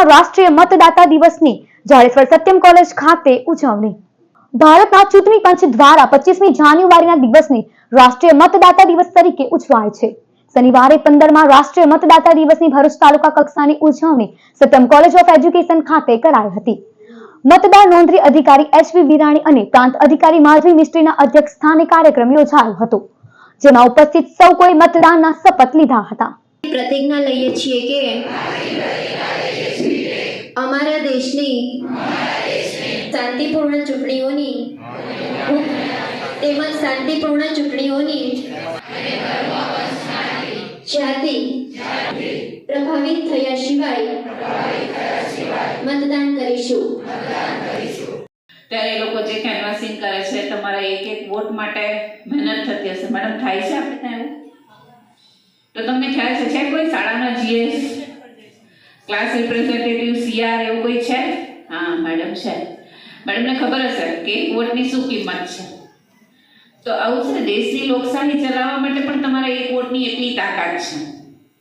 પંદરમાં રાષ્ટ્રીય મતદાતા દિવસની. જાડેશ્વર સત્યમ કોલેજ ખાતે ઉજવણી. ભારતના ચૂંટણી પંચ દ્વારા પચીસમી જાન્યુઆરીના દિવસને રાષ્ટ્રીય મતદાતા દિવસ તરીકે ઉજવાય છે. શનિવારે પંદરમાં રાષ્ટ્રીય મતદાતા દિવસની ભરૂચ તાલુકા કક્ષાની ઉજવણી સત્યમ કોલેજ ઓફ એજ્યુકેશન ખાતે કરાઈ હતી. મતદાર નોંધણી અધિકારી એચવી વિરાણી અને પ્રાંત અધિકારી માધવી મિસ્ત્રીના અધ્યક્ષ સ્થાને કાર્યક્રમ યોજાયો હતો. જેમાં ઉપસ્થિત સૌ કોઈ મતદાનના શપથ લીધા હતા. પ્રતિજ્ઞા લઈએ છીએ કે દેશની શાંતિપૂર્ણ ચૂંટણીઓની તેમજ શાંતિપૂર્ણ ચૂંટણીઓની જાતિ પ્રભાવિત થયા સિવાય મતદાન કરીશું. ત્યારે એ લોકો જે કેનવાસિંગ કરે છે, તમારા એક એક વોટ માટે મહેનત થતી હશે. મેડમ થાય છે આપણે ત્યાં તો તમને ખ્યાલ છે કોઈ શાળાના જીએસ ક્લાસ રિપ્રેઝેન્ટેટિવ સીઆર એવું કોઈ છે? હા મેડમ છે. મેડમને ખબર હશે કે એક વોટની શું કિંમત છે. તો આવું છે દેશની લોકશાહી ચલાવવા માટે પણ તમારા એક વોટની એટલી તાકાત છે.